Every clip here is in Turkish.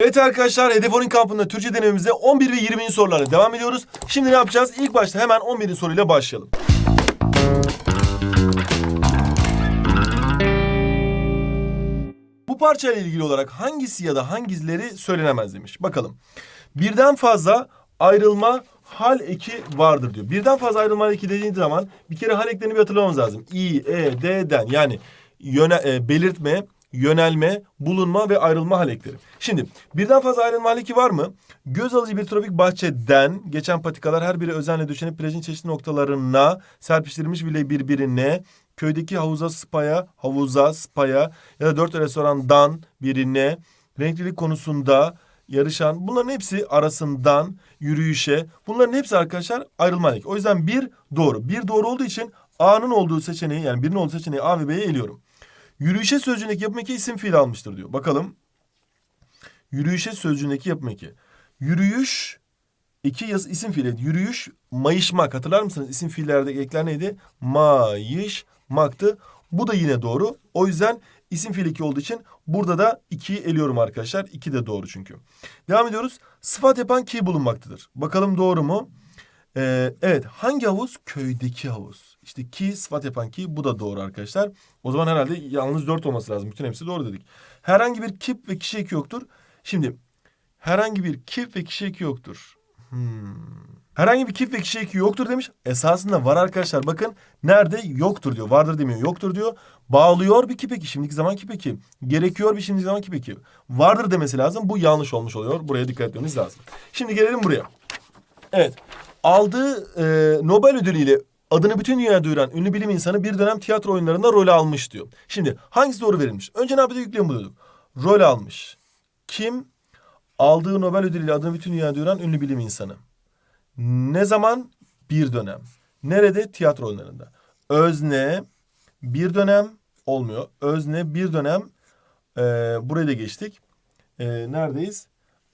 Evet arkadaşlar Hedef Oyun kampında Türkçe denememize 11 ve 20. sorularla devam ediyoruz. Şimdi ne yapacağız? İlk başta hemen 11. soruyla başlayalım. Bu parçayla ilgili olarak hangisi ya da hangileri söylenemez demiş. Bakalım. Birden fazla ayrılma hal eki vardır diyor. Birden fazla ayrılma hal eki dediğin zaman bir kere hal eklerini bir hatırlamamız lazım. İ, E, D'den yani yöne, e, belirtme, yönelme, bulunma ve ayrılma hal ekleri. Şimdi birden fazla ayrılma hal eki var mı? Göz alıcı bir tropik bahçeden geçen patikalar her biri özenle döşenip plajın çeşitli noktalarına serpiştirilmiş bile birbirine köydeki havuza spaya, havuza spaya ya da dört restorandan birine renklilik konusunda yarışan bunların hepsi arasından yürüyüşe bunların hepsi arkadaşlar ayrılma eki. O yüzden bir doğru. Bir doğru olduğu için A'nın olduğu seçeneği yani birinin olduğu seçeneği A ve B'ye eliyorum. Yürüyüşe sözcüğündeki yapım eki isim fiil almıştır diyor. Bakalım. Yürüyüşe sözcüğündeki yapım eki. Yürüyüş iki yaz isim fiili. Yürüyüş mayışmak. Hatırlar mısınız? İsim fiillerdeki ekler neydi? Mayışmaktı. Bu da yine doğru. O yüzden isim fiil 2 olduğu için burada da 2'yi eliyorum arkadaşlar. 2 de doğru çünkü. Devam ediyoruz. Sıfat yapan ki bulunmaktadır. Bakalım doğru mu? Ee, evet hangi havuz? Köydeki havuz. İşte ki sıfat yapan ki bu da doğru arkadaşlar. O zaman herhalde yalnız dört olması lazım. Bütün hepsi doğru dedik. Herhangi bir kip ve kişi eki yoktur. Şimdi herhangi bir kip ve kişi eki yoktur. Hmm. Herhangi bir kip ve kişi eki yoktur demiş. Esasında var arkadaşlar. Bakın nerede yoktur diyor. Vardır demiyor. Yoktur diyor. Bağlıyor bir kip eki. Şimdiki zaman kip eki. Gerekiyor bir şimdiki zaman kip eki. Vardır demesi lazım. Bu yanlış olmuş oluyor. Buraya dikkat etmemiz lazım. Şimdi gelelim buraya. Evet. Aldığı e, Nobel ödülüyle adını bütün dünyaya duyuran ünlü bilim insanı bir dönem tiyatro oyunlarında rol almış diyor. Şimdi hangisi doğru verilmiş? Önce ne yapıyorduk? Yüklemi buluyorduk. Rol almış. Kim? Aldığı Nobel ödülüyle adını bütün dünyaya duyuran ünlü bilim insanı. Ne zaman? Bir dönem. Nerede? Tiyatro oyunlarında. Özne bir dönem olmuyor. Özne bir dönem e, burayı da geçtik. E, neredeyiz?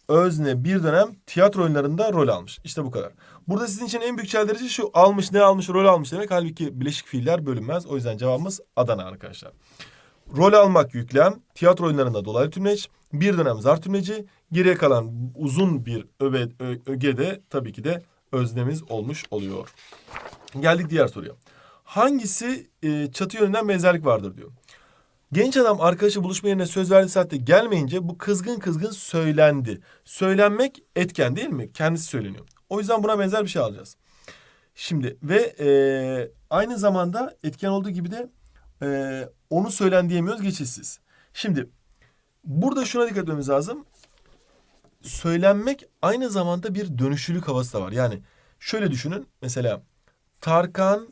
Özne bir dönem tiyatro oyunlarında rol almış. İşte bu kadar. Burada sizin için en büyük çeldirici şu almış ne almış rol almış demek. Halbuki bileşik fiiller bölünmez. O yüzden cevabımız Adana arkadaşlar. Rol almak yüklem, tiyatro oyunlarında dolaylı tümleç, bir dönem zar tümleci, geriye kalan uzun bir öve, ö, öge de tabii ki de öznemiz olmuş oluyor. Geldik diğer soruya. Hangisi e, çatı yönünden benzerlik vardır diyor. Genç adam arkadaşı buluşma yerine söz verdiği saatte gelmeyince bu kızgın kızgın söylendi. Söylenmek etken değil mi? Kendisi söyleniyor. O yüzden buna benzer bir şey alacağız. Şimdi ve e, aynı zamanda etken olduğu gibi de e, onu söylen diyemiyoruz geçişsiz. Şimdi burada şuna dikkat etmemiz lazım. Söylenmek aynı zamanda bir dönüşlülük havası da var. Yani şöyle düşünün. Mesela Tarkan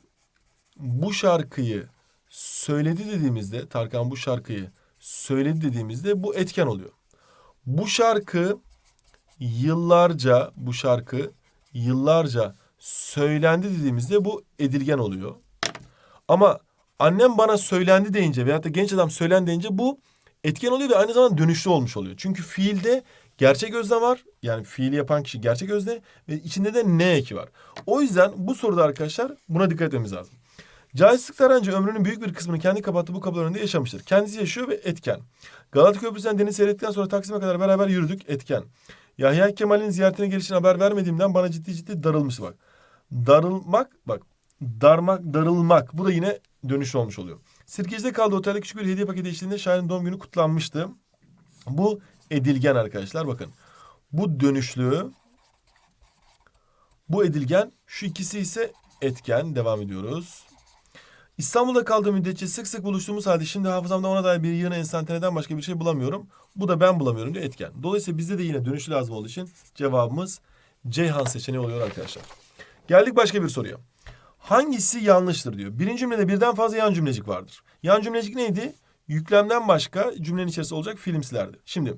bu şarkıyı söyledi dediğimizde Tarkan bu şarkıyı söyledi dediğimizde bu etken oluyor. Bu şarkı yıllarca bu şarkı yıllarca söylendi dediğimizde bu edilgen oluyor. Ama annem bana söylendi deyince veyahut da genç adam söylendi deyince bu etken oluyor ve aynı zamanda dönüşlü olmuş oluyor. Çünkü fiilde gerçek özne var. Yani fiili yapan kişi gerçek özne ve içinde de ne eki var. O yüzden bu soruda arkadaşlar buna dikkat etmemiz lazım. Cahit Tarancı ömrünün büyük bir kısmını kendi kapattığı bu kapılar önünde yaşamıştır. Kendisi yaşıyor ve etken. Galata Köprüsü'nden deniz seyrettikten sonra Taksim'e kadar beraber yürüdük etken. Yahya Kemal'in ziyaretine gelişine haber vermediğimden bana ciddi ciddi darılmıştı bak. Darılmak bak darmak darılmak bu da yine dönüş olmuş oluyor. Sirkeci'de kaldığı otelde küçük bir hediye paketi eşliğinde şairin doğum günü kutlanmıştı. Bu edilgen arkadaşlar bakın. Bu dönüşlü bu edilgen şu ikisi ise etken devam ediyoruz. İstanbul'da kaldığım müddetçe sık sık buluştuğumuz halde şimdi hafızamda ona dair bir yığın enstantaneden başka bir şey bulamıyorum. Bu da ben bulamıyorum diyor etken. Dolayısıyla bizde de yine dönüşü lazım olduğu için cevabımız Ceyhan seçeneği oluyor arkadaşlar. Geldik başka bir soruya. Hangisi yanlıştır diyor. Birinci cümlede birden fazla yan cümlecik vardır. Yan cümlecik neydi? Yüklemden başka cümlenin içerisinde olacak filmsilerdi. Şimdi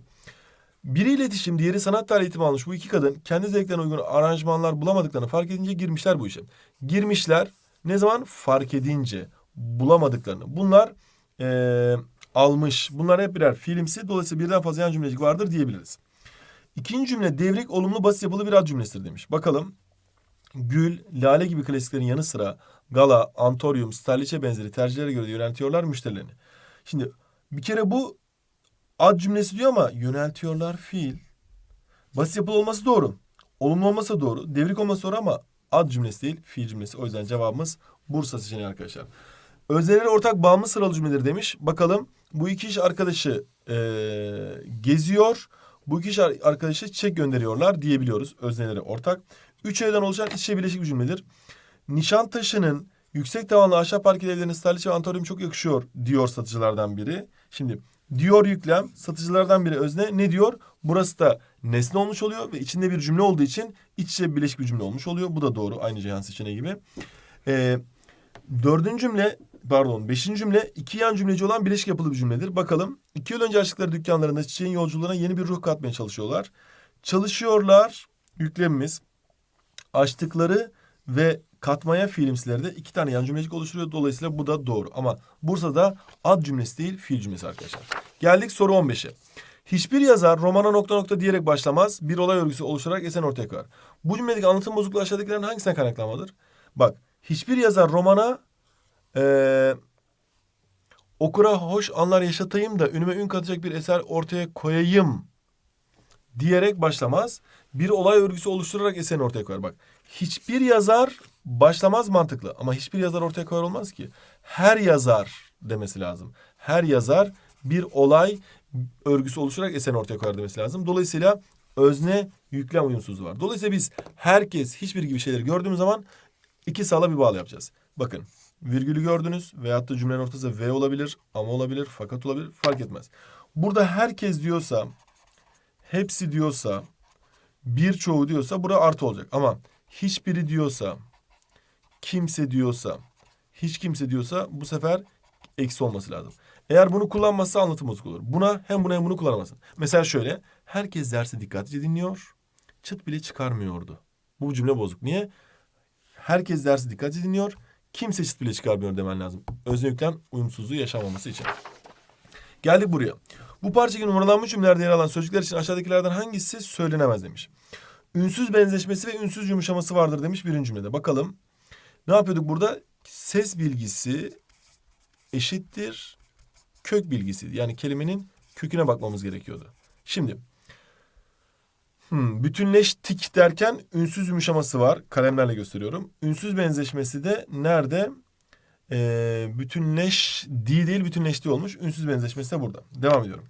biri iletişim, diğeri sanat tarihi eğitimi almış bu iki kadın kendi zevklerine uygun aranjmanlar bulamadıklarını fark edince girmişler bu işe. Girmişler ne zaman? Fark edince bulamadıklarını. Bunlar eee, almış. Bunlar hep birer filmsi. Dolayısıyla birden fazla yan cümlecik vardır diyebiliriz. İkinci cümle devrik, olumlu, basit yapılı bir ad cümlesidir demiş. Bakalım. Gül, lale gibi klasiklerin yanı sıra gala, antoryum, sterliçe benzeri tercihlere göre de yöneltiyorlar müşterilerini. Şimdi bir kere bu ad cümlesi diyor ama yöneltiyorlar fiil. Basit yapılı olması doğru. Olumlu olması doğru. Devrik olması doğru ama ad cümlesi değil fiil cümlesi. O yüzden cevabımız Bursa seçeneği arkadaşlar. Özneleri ortak bağımlı sıralı cümleleri demiş. Bakalım bu iki iş arkadaşı eee, geziyor. Bu iki iş ar- arkadaşı çiçek gönderiyorlar diyebiliyoruz. Özneleri ortak. Üç evden oluşan iç içe birleşik bir cümledir. Nişantaşı'nın yüksek tavanlı ahşap parke evlerinin sterlis ve antaryum çok yakışıyor diyor satıcılardan biri. Şimdi diyor yüklem satıcılardan biri özne ne diyor? Burası da nesne olmuş oluyor ve içinde bir cümle olduğu için iç içe birleşik bir cümle olmuş oluyor. Bu da doğru aynı Ceyhan seçeneği gibi. Ee, dördüncü cümle pardon beşinci cümle iki yan cümleci olan bileşik yapılı bir cümledir. Bakalım iki yıl önce açtıkları dükkanlarında çiçeğin yolculuğuna yeni bir ruh katmaya çalışıyorlar. Çalışıyorlar yüklemimiz açtıkları ve katmaya fiilimsileri de iki tane yan cümlecik oluşturuyor. Dolayısıyla bu da doğru. Ama Bursa'da ad cümlesi değil fiil cümlesi arkadaşlar. Geldik soru 15'e. Hiçbir yazar romana nokta nokta diyerek başlamaz. Bir olay örgüsü oluşturarak esen ortaya koyar. Bu cümledeki anlatım bozukluğu aşağıdakilerin hangisine kaynaklanmadır? Bak hiçbir yazar romana eee okura hoş anlar yaşatayım da önüme ün katacak bir eser ortaya koyayım diyerek başlamaz. Bir olay örgüsü oluşturarak eserini ortaya koyar. Bak hiçbir yazar başlamaz mantıklı ama hiçbir yazar ortaya koyar olmaz ki. Her yazar demesi lazım. Her yazar bir olay örgüsü oluşturarak eserini ortaya koyar demesi lazım. Dolayısıyla özne yüklem uyumsuzluğu var. Dolayısıyla biz herkes hiçbir gibi şeyleri gördüğümüz zaman iki sağla bir bağlı yapacağız. Bakın virgülü gördünüz veyahut da cümlenin ortasında ve olabilir, ama olabilir, fakat olabilir fark etmez. Burada herkes diyorsa, hepsi diyorsa, birçoğu diyorsa bura artı olacak. Ama hiçbiri diyorsa, kimse diyorsa, hiç kimse diyorsa bu sefer eksi olması lazım. Eğer bunu kullanmazsa anlatım bozuk olur. Buna hem bunu hem bunu kullanamazsın. Mesela şöyle, herkes dersi dikkatlice dinliyor, çıt bile çıkarmıyordu. Bu cümle bozuk. Niye? Herkes dersi dikkatli dinliyor. Kimse çıt bile çıkarmıyor demen lazım. Özne yüklem uyumsuzluğu yaşanmaması için. Geldik buraya. Bu parçadaki numaralanmış cümlelerde yer alan sözcükler için aşağıdakilerden hangisi söylenemez demiş. Ünsüz benzeşmesi ve ünsüz yumuşaması vardır demiş birinci cümlede. Bakalım. Ne yapıyorduk burada? Ses bilgisi eşittir kök bilgisi. Yani kelimenin köküne bakmamız gerekiyordu. Şimdi Hmm, bütünleştik derken ünsüz yumuşaması var. Kalemlerle gösteriyorum. Ünsüz benzeşmesi de nerede? Ee, bütünleş di değil bütünleşti olmuş. Ünsüz benzeşmesi de burada. Devam ediyorum.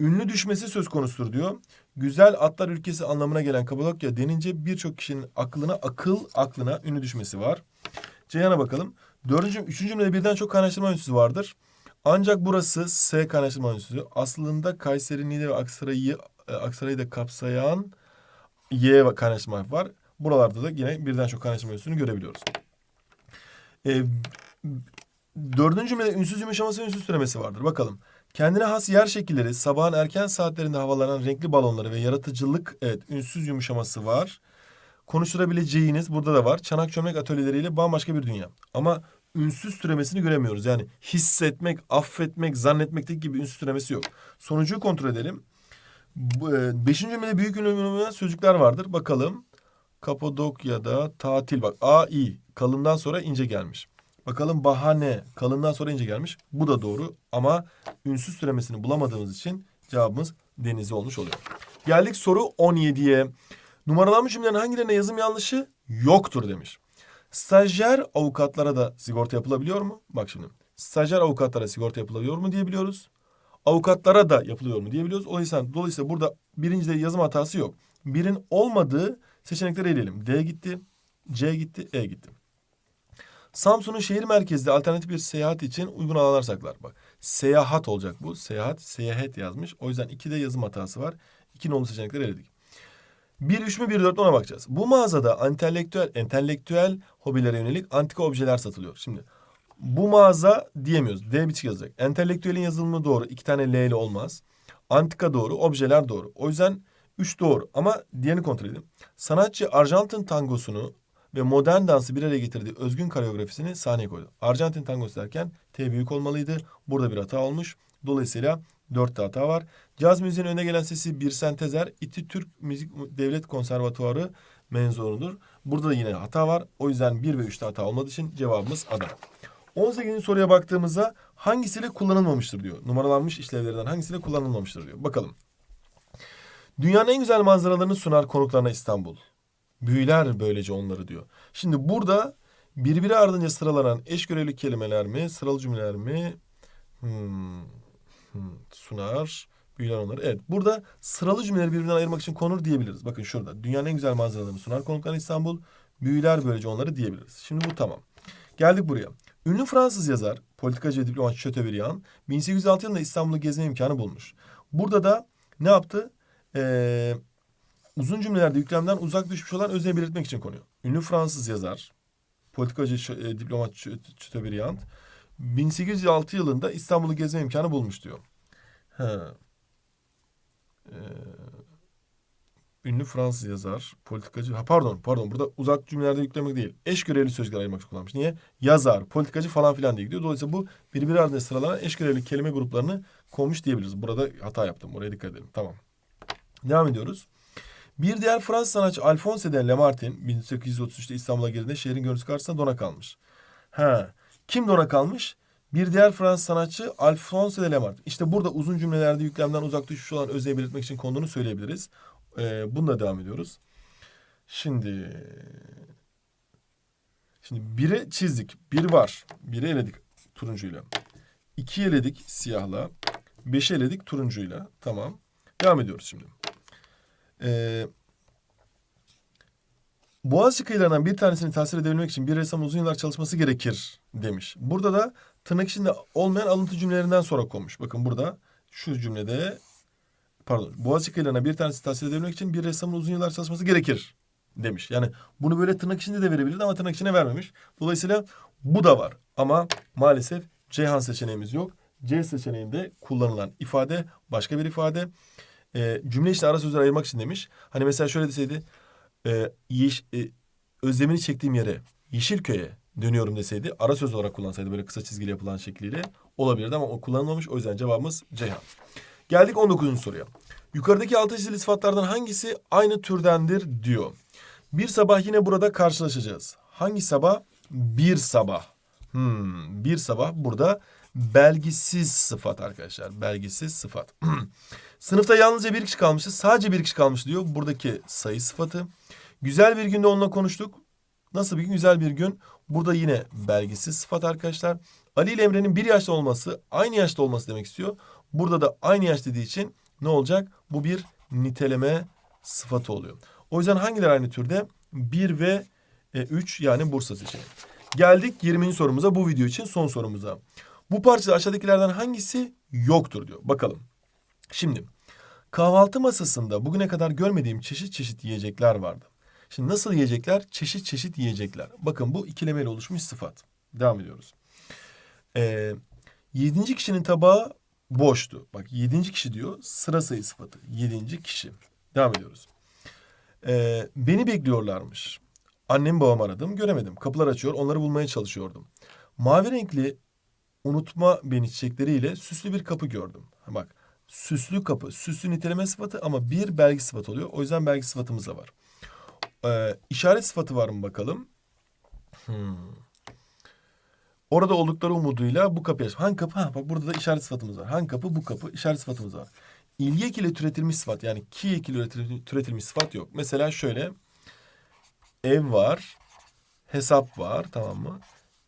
Ünlü düşmesi söz konusudur diyor. Güzel atlar ülkesi anlamına gelen Kapadokya denince birçok kişinin aklına akıl aklına ünlü düşmesi var. Ceyhan'a bakalım. Dördüncü, üçüncü cümlede birden çok kaynaştırma ünsüzü vardır. Ancak burası S kaynaştırma ünsüzü. Aslında Kayseri, Niğde ve Aksaray'ı e, Aksaray'ı da kapsayan Y kaynaştırma var. Buralarda da yine birden çok kaynaştırma ünsüzünü görebiliyoruz. E, dördüncü cümlede ünsüz yumuşaması ve ünsüz türemesi vardır. Bakalım. Kendine has yer şekilleri, sabahın erken saatlerinde havalanan renkli balonları ve yaratıcılık, evet ünsüz yumuşaması var. Konuşturabileceğiniz burada da var. Çanak çömlek atölyeleriyle bambaşka bir dünya. Ama ünsüz türemesini göremiyoruz. Yani hissetmek, affetmek, zannetmekteki gibi ünsüz türemesi yok. Sonucu kontrol edelim. E, beşinci cümlede büyük ünlü sözcükler vardır. Bakalım. Kapadokya'da tatil bak. A, I. Kalından sonra ince gelmiş. Bakalım bahane. Kalından sonra ince gelmiş. Bu da doğru ama ünsüz türemesini bulamadığımız için cevabımız denizi olmuş oluyor. Geldik soru 17'ye. Numaralanmış cümlelerin hangilerine yazım yanlışı yoktur demiş. Stajyer avukatlara da sigorta yapılabiliyor mu? Bak şimdi. Stajyer avukatlara sigorta yapılabiliyor mu diyebiliyoruz. Avukatlara da yapılıyor mu diyebiliyoruz. O yüzden dolayısıyla burada birincide yazım hatası yok. Birin olmadığı seçenekleri eleyelim. D gitti, C gitti, E gitti. Samsun'un şehir merkezde alternatif bir seyahat için uygun alanlar saklar. Bak seyahat olacak bu. Seyahat, seyahat yazmış. O yüzden iki de yazım hatası var. İki nolu seçenekleri eledik. Bir üç mü bir dört mü ona bakacağız. Bu mağazada entelektüel, entelektüel hobilere yönelik antika objeler satılıyor. Şimdi bu mağaza diyemiyoruz. D biçik yazacak. Entelektüelin yazılımı doğru. İki tane L ile olmaz. Antika doğru. Objeler doğru. O yüzden üç doğru. Ama diğerini kontrol edelim. Sanatçı Arjantin tangosunu ve modern dansı bir araya getirdiği özgün koreografisini sahneye koydu. Arjantin tangosu derken T büyük olmalıydı. Burada bir hata olmuş. Dolayısıyla dörtte hata var. Caz müziğinin önüne gelen sesi Birsen Tezer, İTÜ Türk Müzik Devlet Konservatuarı menzunudur. Burada da yine hata var. O yüzden 1 ve 3'te hata olmadığı için cevabımız Adana. 18. soruya baktığımızda hangisiyle kullanılmamıştır diyor. Numaralanmış işlevlerinden hangisiyle kullanılmamıştır diyor. Bakalım. Dünyanın en güzel manzaralarını sunar konuklarına İstanbul. Büyüler böylece onları diyor. Şimdi burada birbiri ardınca sıralanan eş görevli kelimeler mi, sıralı cümleler mi? Hmm, sunar, büyüler onları. Evet, burada sıralı cümleleri birbirinden ayırmak için konur diyebiliriz. Bakın şurada. Dünyanın en güzel manzaralarını sunar konuklarına İstanbul. Büyüler böylece onları diyebiliriz. Şimdi bu tamam. Geldik buraya. Ünlü Fransız yazar, politikacı ve diplomat Chateaubriand 1806 yılında İstanbul'u gezme imkanı bulmuş. Burada da ne yaptı? Ee, uzun cümlelerde yüklemden uzak düşmüş olan özne belirtmek için konuyor. Ünlü Fransız yazar, politikacı, e, diplomat Ch- Chateaubriand 1806 yılında İstanbul'u gezme imkanı bulmuş diyor. Ha. Ee, ünlü Fransız yazar, politikacı. Ha pardon, pardon. Burada uzak cümlelerde yüklemek değil. Eş görevli sözcükler ayırmak kullanmış. Niye? Yazar, politikacı falan filan diye gidiyor. Dolayısıyla bu birbiri ardına sıralanan eş görevli kelime gruplarını konmuş diyebiliriz. Burada hata yaptım. Oraya dikkat edelim. Tamam. Devam ediyoruz. Bir diğer Fransız sanatçı Alphonse de Lamartine 1833'te İstanbul'a girdiğinde şehrin görüntüsü karşısında dona kalmış. Ha, kim dona kalmış? Bir diğer Fransız sanatçı Alphonse de Lamartine. İşte burada uzun cümlelerde yüklemden uzak düşmüş olan özneyi belirtmek için konduğunu söyleyebiliriz. Ee, bununla devam ediyoruz. Şimdi şimdi biri çizdik. Bir var. Biri eledik turuncuyla. İki eledik siyahla. Beşi eledik turuncuyla. Tamam. Devam ediyoruz şimdi. Ee, Boğaziçi kıyılarından bir tanesini tasvir edebilmek için bir ressam uzun yıllar çalışması gerekir demiş. Burada da tırnak içinde olmayan alıntı cümlelerinden sonra konmuş. Bakın burada şu cümlede pardon Boğaziçi kıyılarına bir tanesini tasvir edebilmek için bir ressamın uzun yıllar çalışması gerekir demiş. Yani bunu böyle tırnak içinde de verebilirdi ama tırnak içine vermemiş. Dolayısıyla bu da var ama maalesef Ceyhan seçeneğimiz yok. C seçeneğinde kullanılan ifade başka bir ifade. Ee, cümle içinde ara sözler ayırmak için demiş. Hani mesela şöyle deseydi e, yeş, e, özlemini çektiğim yere Yeşilköy'e dönüyorum deseydi ara söz olarak kullansaydı böyle kısa çizgili yapılan şekliyle olabilirdi ama o kullanılmamış. O yüzden cevabımız Ceyhan. Geldik 19. soruya. Yukarıdaki altı çizili sıfatlardan hangisi aynı türdendir diyor. Bir sabah yine burada karşılaşacağız. Hangi sabah? Bir sabah. Hmm, bir sabah burada belgisiz sıfat arkadaşlar. Belgisiz sıfat. Sınıfta yalnızca bir kişi kalmıştı. Sadece bir kişi kalmış diyor. Buradaki sayı sıfatı. Güzel bir günde onunla konuştuk. Nasıl bir gün? Güzel bir gün. Burada yine belgisiz sıfat arkadaşlar. Ali ile Emre'nin bir yaşta olması, aynı yaşta olması demek istiyor. Burada da aynı yaş dediği için ne olacak? Bu bir niteleme sıfatı oluyor. O yüzden hangileri aynı türde? 1 ve 3 yani Bursa seçeneği. Geldik 20. sorumuza bu video için son sorumuza. Bu parçada aşağıdakilerden hangisi yoktur diyor. Bakalım. Şimdi kahvaltı masasında bugüne kadar görmediğim çeşit çeşit yiyecekler vardı. Şimdi nasıl yiyecekler? Çeşit çeşit yiyecekler. Bakın bu ikilemeyle oluşmuş sıfat. Devam ediyoruz. Ee, yedinci kişinin tabağı boştu. Bak yedinci kişi diyor sıra sayı sıfatı. Yedinci kişi. Devam ediyoruz. Ee, beni bekliyorlarmış. Annem babam aradım göremedim. Kapılar açıyor onları bulmaya çalışıyordum. Mavi renkli unutma beni çiçekleriyle süslü bir kapı gördüm. Bak süslü kapı. Süslü niteleme sıfatı ama bir belgi sıfatı oluyor. O yüzden belgi sıfatımız da var. Ee, işaret sıfatı var mı bakalım? Hmm. Orada oldukları umuduyla bu kapıyı aç. Hangi kapı? Ha, bak burada da işaret sıfatımız var. Hangi kapı? Bu kapı. İşaret sıfatımız var. İlgi ekiyle türetilmiş sıfat yani ki ekiyle üretil- türetilmiş sıfat yok. Mesela şöyle ev var, hesap var tamam mı?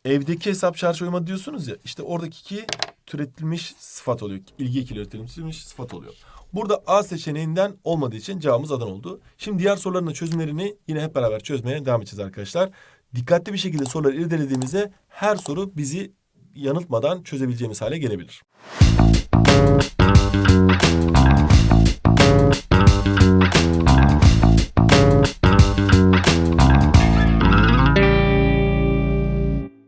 Evdeki hesap çarşı uyumadı diyorsunuz ya. İşte oradaki ki türetilmiş sıfat oluyor. İlgi ekiyle üretilmiş sıfat oluyor. Burada A seçeneğinden olmadığı için cevabımız Adana oldu. Şimdi diğer soruların çözümlerini yine hep beraber çözmeye devam edeceğiz arkadaşlar. Dikkatli bir şekilde soruları irdelediğimizde her soru bizi yanıltmadan çözebileceğimiz hale gelebilir.